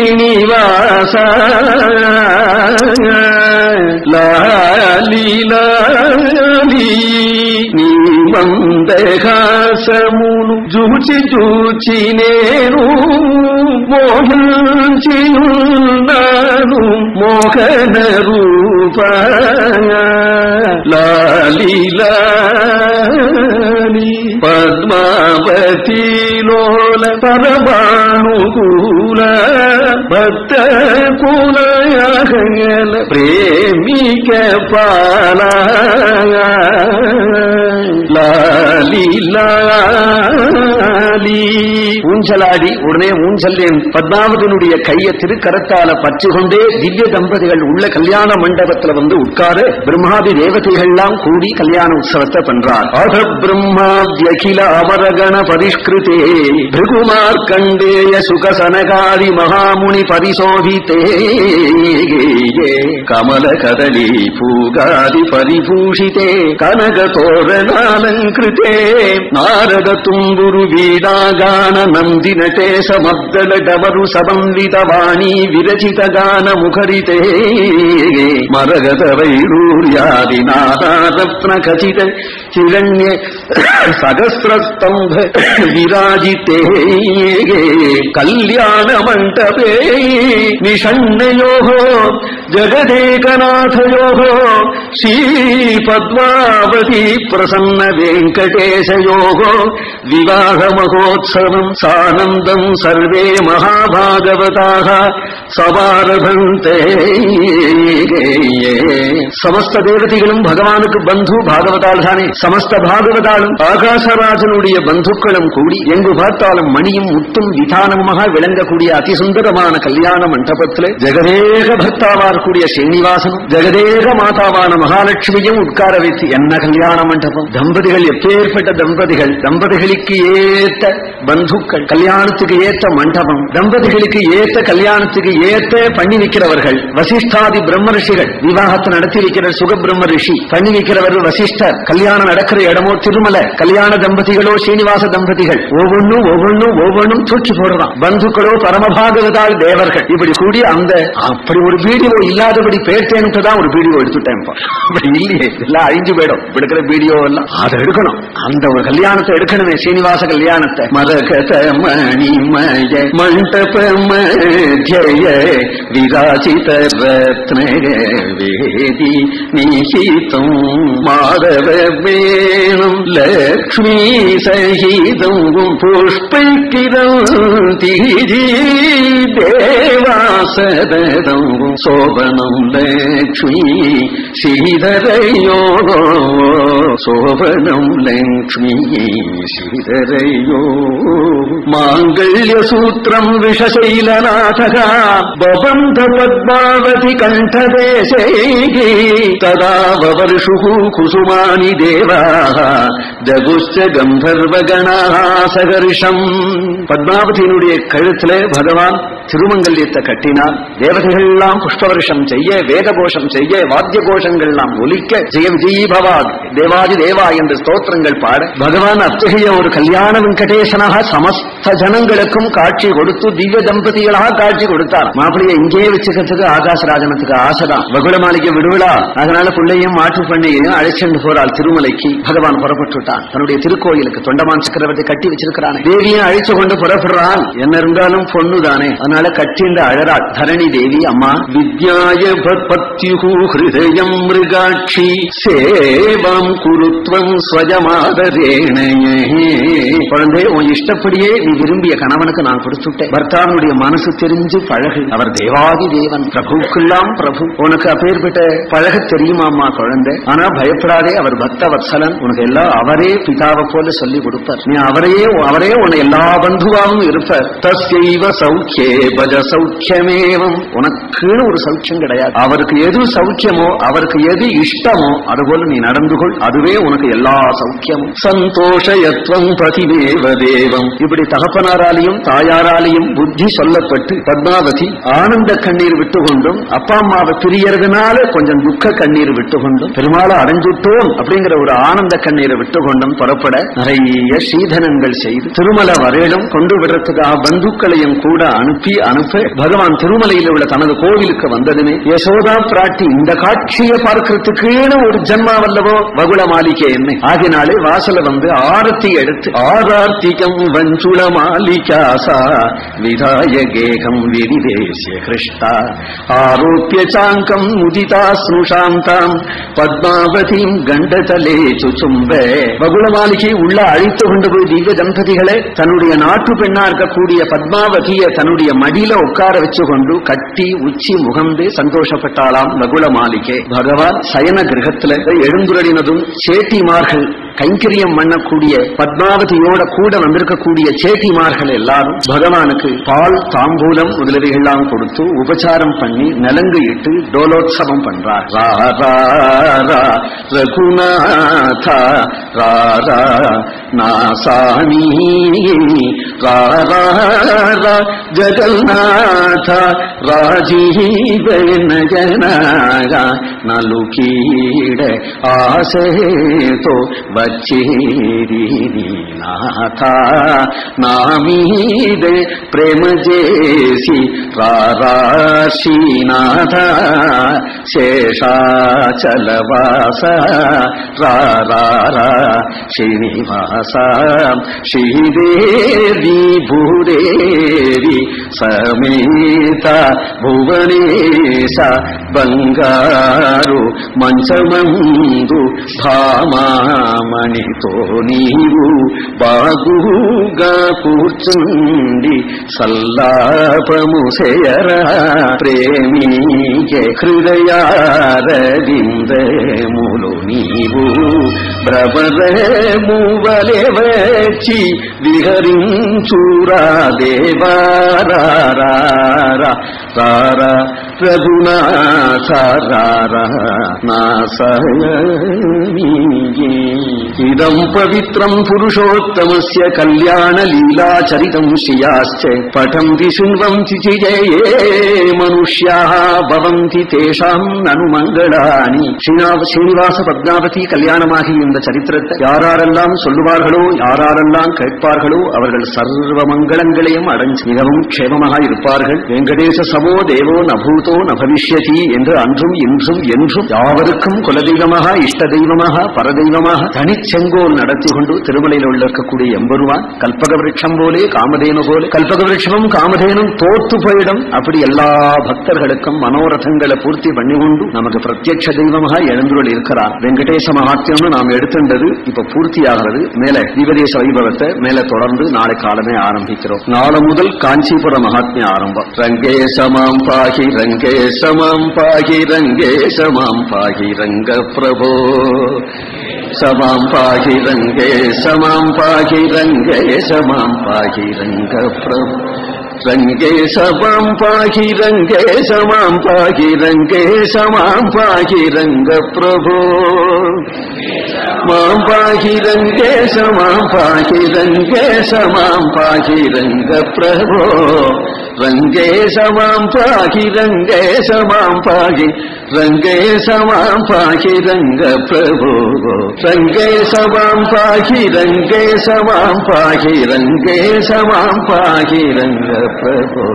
శ్రీనివాస లాలి లాలి నీ మందహాసమును జూచి జూచి నేను మోహించియున్నాను మోహన రూప లాలి లాలి பரமதிலோல பரமாணுகூல பக்த குலயகல பிரேமிக்க பாலா லாலி லாலி. ஊஞ்சலாடி உடனே ஊஞ்சலின் பத்மாவதியினுடைய கையை திருக்கரத்தால பற்றி கொண்டே திவ்ய தம்பதிகள் உள்ள கல்யாண மண்டபத்துல வந்து உட்கார பிரம்மாதி தேவதைகள்லாம் கூடி கல்யாண உற்சவத்தை பண்றார். அத பிரம்மாத்யகில அமரகண பரிஷ்கிருதே பிருகுமார்கண்டேய சுகசனகாரி மகாமுனி பரிசோதித்தே கமல கதலி பூகாதி பரிபூஷிதே கனக தோரணாலங்கிருதே நாரத தும்புரு வீடாகான நம் नटे समद्दल समन्वितवाणी समन्वित वाणी विरचित गान मुखरिते मरगत वैरूर्यादिनादत्नखित चिरण् सहस्रस्तम्भ विराजिते कल्याणमण्डपे निषण्णयोः जगदेकनाथयोः श्रीपद्मावती प्रसन्न वेङ्कटेशयोः विवाहमहोत्सवम् सा आनन्दम् सर्वे महाभागवताः சபாரபந்தே சமஸ்த தேவதைகளும் பகவானுக்கு பந்து பாகவதால் தானே சமஸ்த பாகவதாலும் ஆகாசராஜனுடைய பந்துக்களும் கூடி எங்கு பார்த்தாலும் மணியும் முத்தும் விதானமுமாக விளங்கக்கூடிய அதிசுந்தரமான கல்யாண மண்டபத்தில் ஜெகதேக பக்தாவா இருக்கக்கூடிய ஸ்ரீனிவாசனும் ஜெகதேக மாதாவான மகாலட்சுமியும் உட்கார வைத்து என்ன கல்யாண மண்டபம்? தம்பதிகள் எப்பேற்பட்ட தம்பதிகள்? தம்பதிகளுக்கு ஏத்த பந்துக்கள் கல்யாணத்துக்கு ஏற்ற மண்டபம். தம்பதிகளுக்கு ஏற்ற கல்யாணத்துக்கு ஏத்த பண்ணி வைக்கிறவர்கள் வசிஷ்டாதி பிரம்ம ரிஷிகள் விவாகத்தை நடத்தி வைக்கிற சுக பிரம்ம ரிஷி பண்ணி வைக்கிறவர் வசிஷ்டர் கல்யாணம் நடக்கிற இடமோ திருமலை கல்யாண தம்பதிகளோ சீனிவாச தம்பதிகள் ஒவ்வொன்னும் ஒவ்வொன்னும் ஒவ்வொன்றும் தூக்கி போடுறான் பந்துக்களோ பரமபாகவதால் தேவர்கள். இப்படி கூடி அந்த அப்படி ஒரு வீடியோ இல்லாதபடி பேட்டேன்ட்டு தான் ஒரு வீடியோ எடுத்துட்டேன் அப்படி இல்லையே எல்லாம் அழிஞ்சு போயிடும். இப்படி எடுக்கிற வீடியோ எல்லாம் அதை எடுக்கணும். அந்த ஒரு கல்யாணத்தை எடுக்கணுமே ஸ்ரீனிவாச கல்யாணத்தை. மரகத மணிமய மண்டப மத்திய विराजित रत्न वेदी निहित माधव वेणु लक्ष्मी सहित पुष्प किरण देव सदं सोभनं लक्ष्मी श्रीधरयो सोभनं लेक्ष्मी श्रीधरयो। माङ्गल्यसूत्रं विषशैलनाथगा बबन्ध पद्मावति कण्ठदेशैके तदा ववर्षुः कुसुमानि देवाः जगुश्च गम्भर्वगणा सघर्षम् पद्मावतीन कुत्र भगवान् तिरुमङ्गल्यते कटिनि கட்டினார் தேவதைகள் எல்லாம் புஷ்பவருஷம் செய்ய வேத கோஷம் செய்ய வாத்திய கோஷங்கள் எல்லாம் ஒலிக்க ஜெய விஜயி தேவாதி தேவா என்று ஸ்தோத்திரங்கள் பாட பகவான் அத்தகைய ஒரு கல்யாண வெங்கடேசனாக சமஸ்த ஜனங்களுக்கும் காட்சி கொடுத்து திவ்ய தம்பதிகளாக காட்சி கொடுத்தார். மாப்பிள்ளைய இங்கேயே வச்சுக்கிறதுக்கு ஆகாசராஜனத்துக்கு ஆசைதான். வகுல மாளிகை விடுவிழா. அதனால பிள்ளையும் மாற்று பண்ணையையும் அழைச்சிட்டு போறாள் திருமலைக்கு. பகவான் புறப்பட்டுட்டான் தன்னுடைய திருக்கோயிலுக்கு தொண்டமான் சக்கரவர்த்தி கட்டி வச்சிருக்கிறான். தேவியும் அழைச்சு கொண்டு புறப்படுறான். என்ன இருந்தாலும் பொண்ணு தானே அதனால கட்டிண்டு அழறாள். தரணி தேவி அம்மா. வித்யாய பத்யுகு ஹிருதயம் மிருகாட்சி சேவம் குருத்வம் ஸ்வஜமாதரேணையே. குழந்தை உன் இஷ்டப்படியே நீ விரும்பிய கணவனுக்கு நான் கொடுத்துட்டேன் பர்த்தாவனுடைய மனசு தெரிஞ்சு பழகு. அவர் தேவாதி தேவன். பிரபுக்கெல்லாம் பிரபு. உனக்கு அப்பேற்பட்ட பழக தெரியுமாம்மா குழந்தை? ஆனா பயப்படாதே அவர் பக்த வத்சலன். உனக்கு எல்லாம் அவரே பிதாவை போல சொல்லி கொடுப்பார். நீ அவரையே அவரே உன்னை எல்லா பந்துவாவும் இருப்பார். தஸ்யைவ சௌக்கியே பஜ சௌக்கியமேவம் உனக்குன்னு ஒரு சௌக்கியம் கிடையாது. அவருக்கு எது சௌக்கியமோ அவருக்கு எது இஷ்டமோ அதுபோல நீ நடந்து கொள். அதுவே உனக்கு எல்லா சௌக்கியமும். சந்தோஷயத்வம் பதிவேவ தேவம். இப்படி தகப்பனாராலையும் தாயாராலையும் புத்தி சொல்லப்பட்டு பத்மாவதி ஆனந்த கண்ணீர் விட்டு கொண்டும் அப்பா அம்மாவை பிரியறதுனால கொஞ்சம் துக்க கண்ணீர் விட்டு கொண்டும் பெருமாளை அடைஞ்சுட்டோம் அப்படிங்கிற ஒரு ஆனந்த கண்ணீரை விட்டு கொண்டும் புறப்பட நிறைய சீதனங்கள் செய்து திருமல வரையிலும் கொண்டு விடுறதுக்காக பந்துக்களையும் கூட அனுப்பி அனுப்பி அனுப்ப பகவான் திருமலையில் உள்ள தனது கோவிலுக்கு வந்ததுமே யசோதா பிராட்டி இந்த காட்சியை பார்க்கறதுக்கு ஒரு ஜன்மா வல்லவோ வகுல மாளிகை என்ன? ஆகினாலே வாசல வந்து ஆரத்தி எடுத்து ஆரார்த்திகம் வஞ்சுள மாளிகாசா விதாய கேகம் விதிதேசிய கிருஷ்டா ஆரோப்பிய சாங்கம் முதிதா ஸ்னுஷாந்தாம் பத்மாவதியும் கண்டதலே சுச்சும்ப வகுல மாளிகை உள்ள அழித்து கொண்டு போய் திவ்ய தம்பதிகளை தன்னுடைய நாட்டு பெண்ணா இருக்கக்கூடிய பத்மாவதிய தன்னுடைய மடியில உட்கார வச்சு கொண்டு கட்டி உச்சி முகந்து சந்தோஷப்பட்டாளாம் நகுல மாளிகை பகவான் சயன கிரகத்துல எழுந்துரடினதும் சேட்டிமார்கள் கைங்கரியம் பண்ணக்கூடிய பத்மாவதியோட கூட வந்திருக்கக்கூடிய சேட்டிமார்கள் எல்லாரும் பகவானுக்கு பால் தாம்பூலம் முதலவைகள்லாம் கொடுத்து உபச்சாரம் பண்ணி நலங்கு இட்டு டோலோத்சவம் பண்றார். ரகுநாதா ராரா நாசாமி ராரா ஜகநாத ராஜீவ நஜனாக நலுகீட ஆசே தோ నాథ నా మీదే ప్రేమ చేసి రారాశీనాథ శేషాచలవాస రారా శ్రీనివాస శ్రీదేవి భూదేవి సమేత భువనేశ బంగారు మంచమందు భామామణితో నీవు బాగుగా కూర్చుండి సల్లాపము చేయరా ప్రేమీకే హృదయారవిందములు నీవు. భ్రమరమువలె వచ్చి విహరించురా దేవారా రారా సగుణాసార నా సహయ இதம் பவித்ரம் புருஷோத்தமஸ்ய கல்யாண லீலா சரிதம் ஸ்ரியாச்ச படந்தி சுண்வந்தி சிஜேயே மனுஷ்யாக பவந்தி தேஷாம் நனுமங்களானி ஸ்ரீனிவாச பத்மாவதி கல்யாணமாகி இந்த சரித்திரத்தை யாரெல்லாம் சொல்லுவார்களோ யாரெல்லாம் கேட்பார்களோ அவர்கள் சர்வ மங்களங்களையும் அடைஞ்சு மிகவும் க்ஷேமமாக இருப்பார்கள். வெங்கடேச சமோ தேவோ நபூதோ நபவிஷ்யதி என்று அன்றும் இன்றும் என்றும் யாவருக்கும் குலதெய்வமாக இஷ்ட தெய்வமாக பரதெய்வமாக தனி செங்கோல் நடத்தி கொண்டு திருமலையில் உள்ள இருக்கக்கூடிய எம்பெருவான் கல்பக விருட்சம் போலே காமதேனு போல. கல்பக விரட்சமும் காமதேனும் தோத்து போயிடும். அப்படி எல்லா பக்தர்களுக்கும் மனோரதங்களை பூர்த்தி பண்ணி கொண்டு நமக்கு பிரத்யட்ச தெய்வமாக எழுந்துள்ள இருக்கிறார். வெங்கடேச மகாத்தியம்னு நாம் எடுத்துண்டது இப்ப பூர்த்தி ஆகிறது மேல தீபதேச வைபவத்தை மேல தொடர்ந்து நாளை காலமே ஆரம்பிக்கிறோம். நாளை முதல் காஞ்சிபுர மகாத்மிய ஆரம்பம். ரங்கேசமாம் பாகி ரங்கேசமாம் பாகி ரங்கேசமாம் பாகி ரங்க பிரபோ சமாம் பாகிரங்கே சமாம் பாகிரங்கே சமாம் பாகிரங்க பிரபு. ரங்கே சமாம் பாகிரங்கே சமாம் பாகிரங்கே சமாம் பாகிரங்க பிரபு. மாம் பாகிரங்கே சமாம் பாகிரங்கே சமாம் பாகிரங்க பிரபோ. ரங்கேசமாம் பாகி ரங்கேசமாம் பாகி ரங்கேசமாம் பாகி ரங்க பிரபோ. ரங்கேசமாம் பாகி ரங்கேசமாம் பாகி ரங்கேசமாம் பாகி ரங்க பிரபோ.